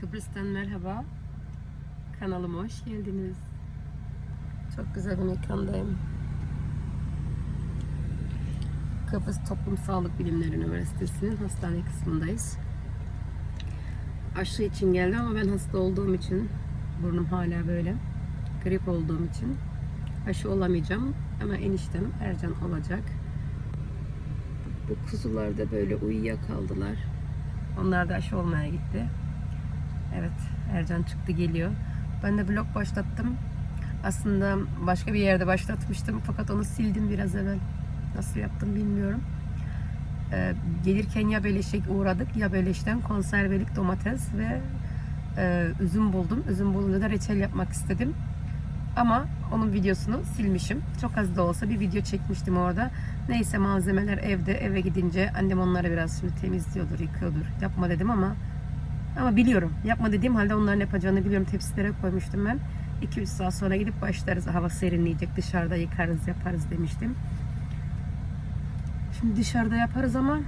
Kıbrıs'tan merhaba. Kanalıma hoş geldiniz. Çok güzel bir mekandayım. Kıbrıs Toplum Sağlık Bilimleri Üniversitesi'nin hastane kısmındayız. Aşı için geldim ama ben hasta olduğum için burnum hala böyle. Grip olduğum için aşı olamayacağım ama eniştem Ercan olacak. Bu kuzular da böyle uyuyakaldılar. Onlar da aşı olmaya gitti. Evet, Ercan çıktı geliyor. Ben de blog başlattım. Aslında başka bir yerde başlatmıştım fakat onu sildim biraz evvel. Nasıl yaptım bilmiyorum. Ee, gelirken ya Beleş'e uğradık ya Beleş'ten konservelik domates ve e, üzüm buldum. Üzüm bulunca da reçel yapmak istedim. Ama onun videosunu silmişim. Çok az da olsa bir video çekmiştim orada. Neyse malzemeler evde. Eve gidince annem onları biraz şimdi temizliyordur, yıkıyordur. Yapma dedim ama ama biliyorum. Yapma dediğim halde onların yapacağını biliyorum. Tepsilere koymuştum ben. 2-3 saat sonra gidip başlarız. Hava serinleyecek. Dışarıda yıkarız, yaparız demiştim. Şimdi dışarıda yaparız ama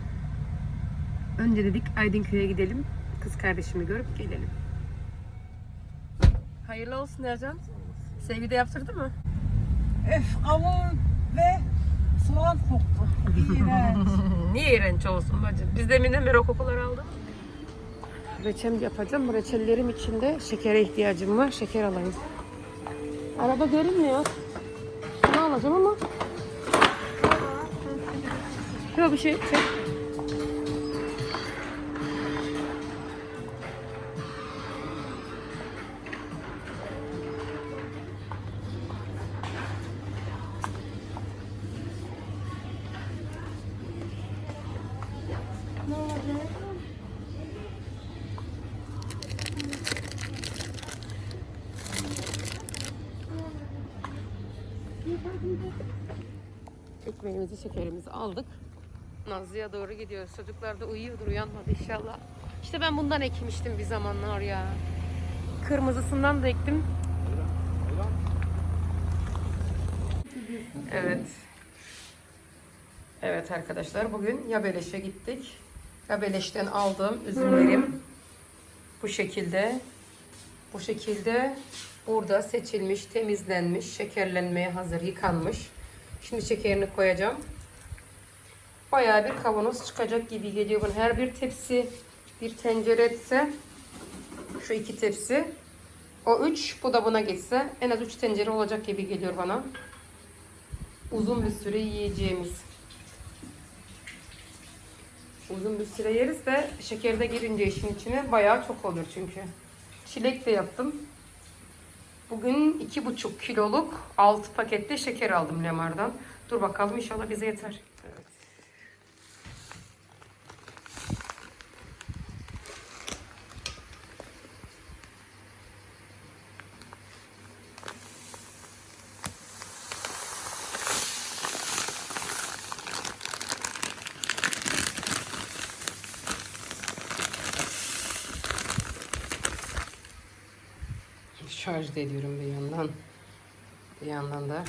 önce dedik Aydınköy'e gidelim. Kız kardeşimi görüp gelelim. Hayırlı olsun Ercan. Sevgi de yaptırdı mı? Öf kavun ve soğan koktu. İğrenç. Niye iğrenç olsun bacım? Biz deminden beri o kokuları aldık. Reçel yapacağım. Bu reçellerim içinde şekere ihtiyacım var. Şeker alayım. Araba görünmüyor. Ne alacağım ama. Yok bir şey. Çek. Ekmeğimizi, şekerimizi aldık. Nazlı'ya doğru gidiyoruz. Çocuklar da uyuyordur, uyanmadı inşallah. İşte ben bundan ekmiştim bir zamanlar ya. Kırmızısından da ektim. Evet. Evet arkadaşlar bugün Yabeleş'e gittik. Yabeleş'ten aldığım üzümlerim bu şekilde. Bu şekilde burada seçilmiş, temizlenmiş, şekerlenmeye hazır, yıkanmış. Şimdi şekerini koyacağım. Bayağı bir kavanoz çıkacak gibi geliyor bana. Her bir tepsi bir tencere etse şu iki tepsi o üç bu da buna geçse en az üç tencere olacak gibi geliyor bana. Uzun bir süre yiyeceğimiz. Uzun bir süre yeriz de şeker de girince işin içine bayağı çok olur çünkü. Çilek de yaptım. Bugün iki buçuk kiloluk 6 pakette şeker aldım Lemar'dan. Dur bakalım inşallah bize yeter. Evet. Şarj da ediyorum bir yandan. Bir yandan da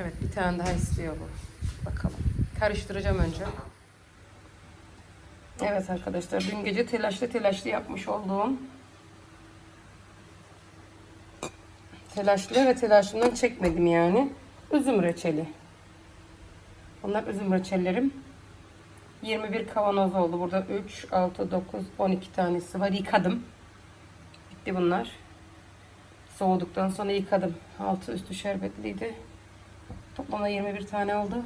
Evet bir tane daha istiyor bu. Bakalım. Karıştıracağım önce. Evet arkadaşlar dün gece telaşlı telaşlı yapmış olduğum telaşlı ve telaşımdan çekmedim yani. Üzüm reçeli. Bunlar üzüm reçellerim. 21 kavanoz oldu. Burada 3, 6, 9, 12 tanesi var. Yıkadım. Bitti bunlar. Soğuduktan sonra yıkadım. Altı üstü şerbetliydi. Toplamda 21 tane oldu.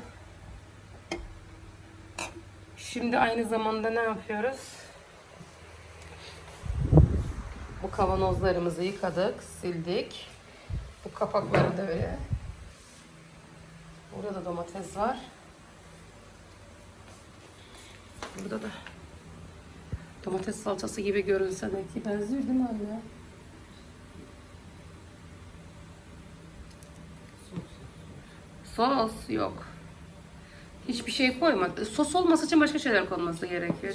Şimdi aynı zamanda ne yapıyoruz? Bu kavanozlarımızı yıkadık, sildik. Bu kapakları da öyle. Burada da domates var. Burada da domates salçası gibi görünse belki benziyor değil mi anne? Sos yok. Hiçbir şey koymadı. Sos olması için başka şeyler konması gerekiyor.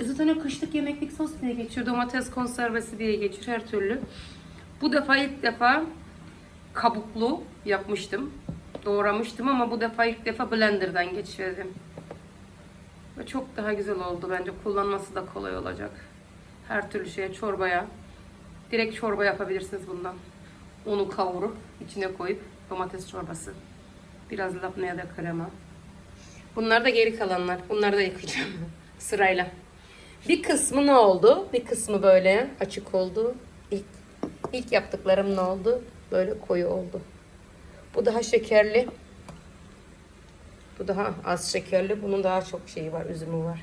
Zaten o kışlık yemeklik sos diye geçiyor. Domates konservesi diye geçiyor her türlü. Bu defa ilk defa kabuklu yapmıştım. Doğramıştım ama bu defa ilk defa blenderdan geçirdim. Ve çok daha güzel oldu bence. Kullanması da kolay olacak. Her türlü şeye çorbaya. Direkt çorba yapabilirsiniz bundan. Onu kavurup içine koyup domates çorbası. Biraz labne ya da krema. Bunlar da geri kalanlar. Bunları da yıkayacağım sırayla. Bir kısmı ne oldu? Bir kısmı böyle açık oldu. İlk, ilk yaptıklarım ne oldu? Böyle koyu oldu. Bu daha şekerli. Bu daha az şekerli. Bunun daha çok şeyi var, üzümü var.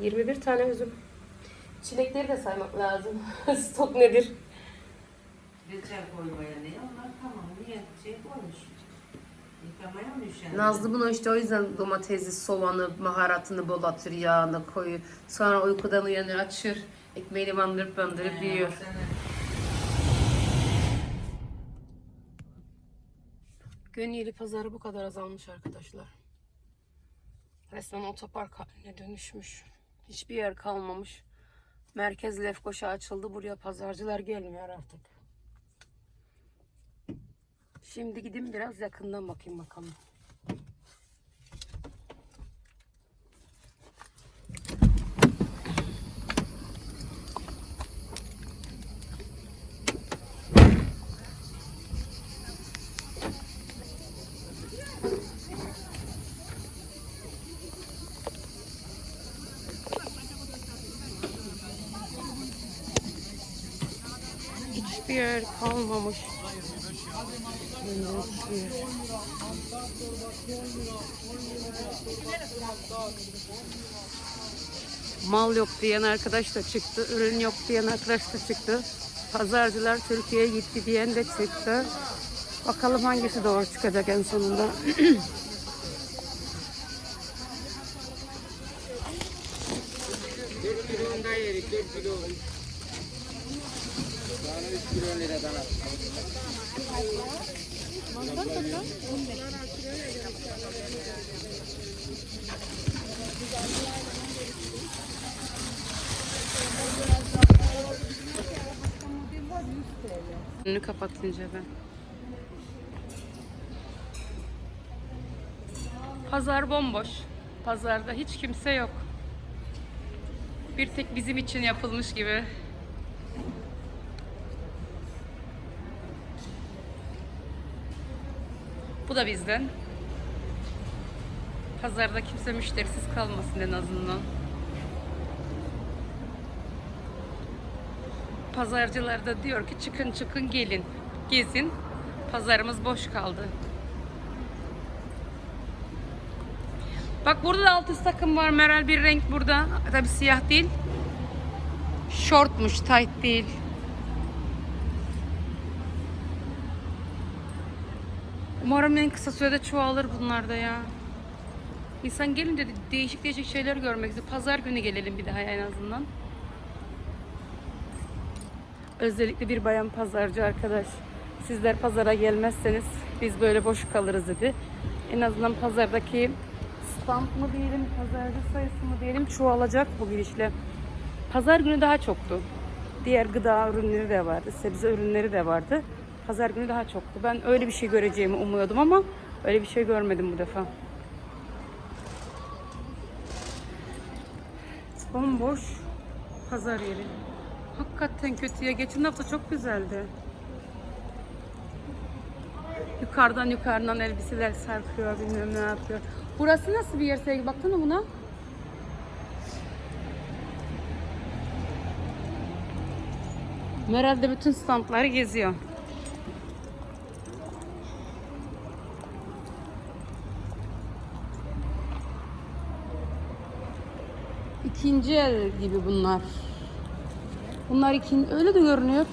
21 tane üzüm. Çilekleri de saymak lazım. Stok nedir? Reçel koymaya ne? Onlar tamam. Niye şey koymuş? Nazlı bunu işte o yüzden domatesi, soğanı, baharatını bol atır, yağını koyuyor. Sonra uykudan uyanır, açır. Ekmeğini bandırıp bandırıp He, yiyor. Gönyeli pazarı bu kadar azalmış arkadaşlar. Resmen otopark haline dönüşmüş. Hiçbir yer kalmamış. Merkez Lefkoşa açıldı. Buraya pazarcılar gelmiyor artık. Şimdi gidin biraz yakından bakayım bakalım. Yer kalmamış. Mal yok diyen arkadaş da çıktı. Ürün yok diyen arkadaş da çıktı. Pazarcılar Türkiye'ye gitti diyen de çıktı. Bakalım hangisi doğru çıkacak en sonunda. Önünü kapatınca ben. Pazar bomboş. Pazarda hiç kimse yok. Bir tek bizim için yapılmış gibi. Bu da bizden. Pazarda kimse müşterisiz kalmasın en azından. Pazarcılar da diyor ki çıkın çıkın gelin. Gezin. Pazarımız boş kaldı. Bak burada da alt üst takım var. Meral bir renk burada. Tabi siyah değil. Şortmuş, tight değil. Umarım en kısa sürede çoğalır bunlar da ya. İnsan gelince de değişik değişik şeyler görmek istiyor. Pazar günü gelelim bir daha en azından. Özellikle bir bayan pazarcı arkadaş. Sizler pazara gelmezseniz biz böyle boş kalırız dedi. En azından pazardaki stand mı diyelim, pazarcı sayısı mı diyelim çoğalacak bu girişle. Pazar günü daha çoktu. Diğer gıda ürünleri de vardı, sebze ürünleri de vardı. Pazar günü daha çoktu. Ben öyle bir şey göreceğimi umuyordum ama öyle bir şey görmedim bu defa. Bomboş pazar yeri. Hakikaten kötüye. Geçen hafta çok güzeldi. Yukarıdan yukarıdan elbiseler sarkıyor, bilmem ne yapıyor. Burası nasıl bir yer sevgili? Baksana buna. Meral de bütün standları geziyor. İkinci el gibi bunlar. Bunlar ikinci, öyle de görünüyor.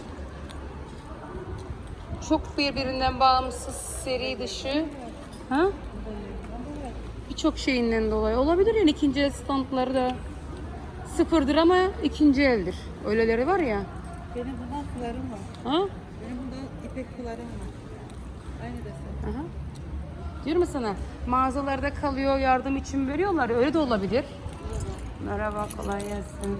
Çok birbirinden bağımsız seri dışı. Ha? Birçok şeyinden dolayı olabilir yani ikinci el standları da sıfırdır ama ikinci eldir. Öyleleri var ya. Benim bundan kularım var. Ha? Benim bundan ipek kularım var. Aynı desen. Aha. Diyorum sana mağazalarda kalıyor yardım için veriyorlar öyle de olabilir. Merhaba kolay gelsin.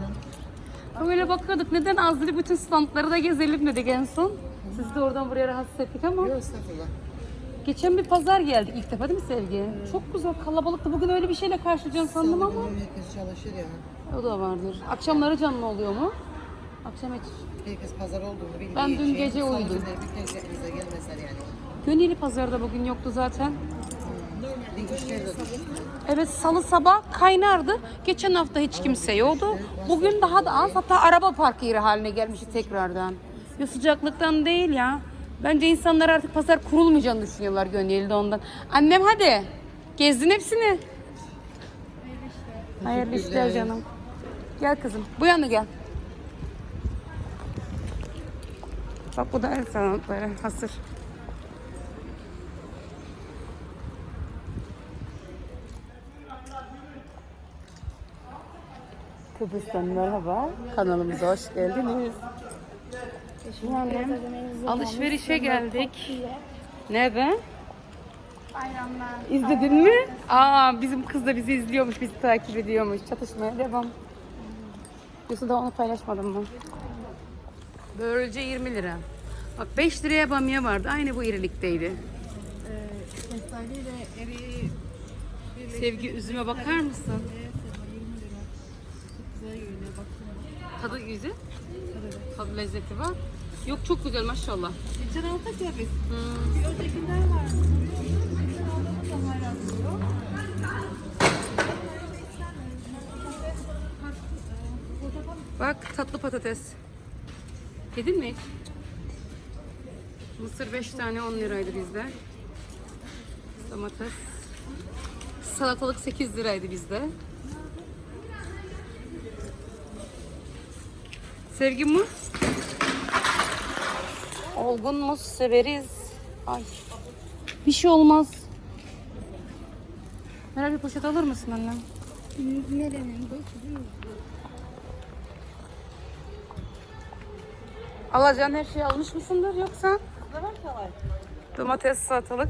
Böyle bakıyorduk neden Azri bütün standları da gezelim dedik en son. Sizi de oradan buraya rahatsız ettik ama. Yok estağfurullah. Geçen bir pazar geldik ilk defa değil mi Sevgi? Çok güzel kalabalıktı. Bugün öyle bir şeyle karşılayacağım sandım ama. herkes çalışır ya. O da vardır. Akşamları canlı oluyor mu? Akşam hiç. Herkes pazar olduğunu bildiği Ben dün için gece salı uyudum. günleri bir kez gelmezler yani. Gönüllü pazarda bugün yoktu zaten. Dikişler de düştü. Evet salı sabah kaynardı. Geçen hafta hiç kimse yoktu. Bugün daha da az. Hatta araba parkı yeri haline gelmişti tekrardan. Ya sıcaklıktan değil ya. Bence insanlar artık pazar kurulmayacağını düşünüyorlar Gönüllü'de ondan. Annem hadi. Gezdin hepsini. Hayırlı işler canım. Gel kızım. Bu yana gel. Bak bu da el sanatları hasır. Kıbrıs'tan merhaba. Kanalımıza hoş geldiniz. Yani alışverişe geldik. Nerede? İzledin mi? Aa bizim kız da bizi izliyormuş, bizi takip ediyormuş. Çatışmaya devam. Yoksa da onu paylaşmadım mı? Böylece 20 lira. Bak 5 liraya bamya vardı. Aynı bu irilikteydi. İle eriği Sevgi üzüme bakar mısın? 20 lira. Çok güzel görünüyor baksana. Tadı güzel. Tadı lezzeti var. Yok çok güzel maşallah. Geçen ya biz. Hmm. Bir öncekinden var. Geçen da. Bak tatlı patates. Yedin mi hiç? Mısır 5 tane 10 liraydı bizde. Domates. Salatalık 8 liraydı bizde. Sevgi muz. Olgun muz severiz. Ay. Bir şey olmaz. Meral bir poşet alır mısın annem? Nerenin? Alacağın her şeyi almış mısındır yoksa? Domates, salatalık.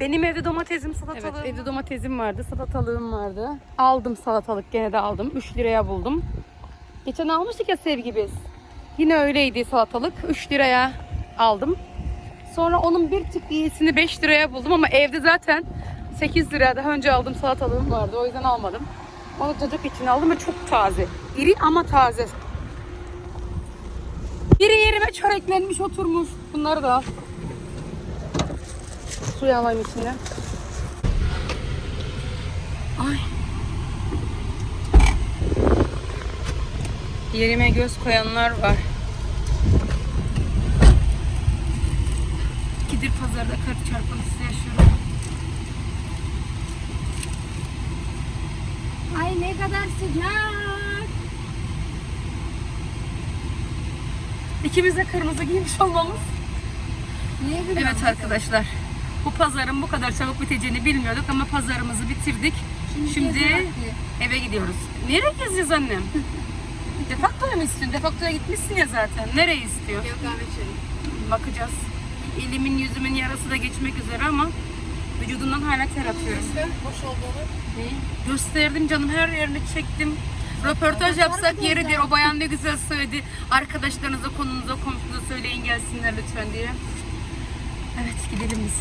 Benim evde domatesim, salatalığım. Evet, evde domatesim vardı, salatalığım vardı. Aldım salatalık, gene de aldım. 3 liraya buldum. Geçen almıştık ya sevgi biz. Yine öyleydi salatalık. 3 liraya aldım. Sonra onun bir tık iyisini 5 liraya buldum ama evde zaten 8 liraya daha önce aldığım salatalığım vardı. O yüzden almadım. Onu çocuk için aldım ve çok taze. İri ama taze. Biri yerime çöreklenmiş oturmuş. Bunları da al. Suyu alayım içine. Ay. Yerime göz koyanlar var. Gidir pazarda kart çarpıntısı yaşıyorum. Ay ne kadar sıcak. İkimiz de kırmızı giymiş olmamız. Niye? Evet arkadaşlar. Bu pazarın bu kadar çabuk biteceğini bilmiyorduk ama pazarımızı bitirdik. Şimdi, vakti. eve gidiyoruz. Nereye gezeceğiz annem? Defaktoya mı istiyorsun? Defaktoya gitmişsin ya zaten. Nereye istiyor? Yok kahve içelim. Bakacağız. Elimin yüzümün yarası da geçmek üzere ama vücudundan hala ter atıyor. İşte boş olduğunu. Neyi? Gösterdim canım her yerini çektim. Röportaj yapsak yeridir. O bayan ne güzel söyledi. Arkadaşlarınıza, konunuza, komşunuza söyleyin gelsinler lütfen diye. Evet gidelim biz.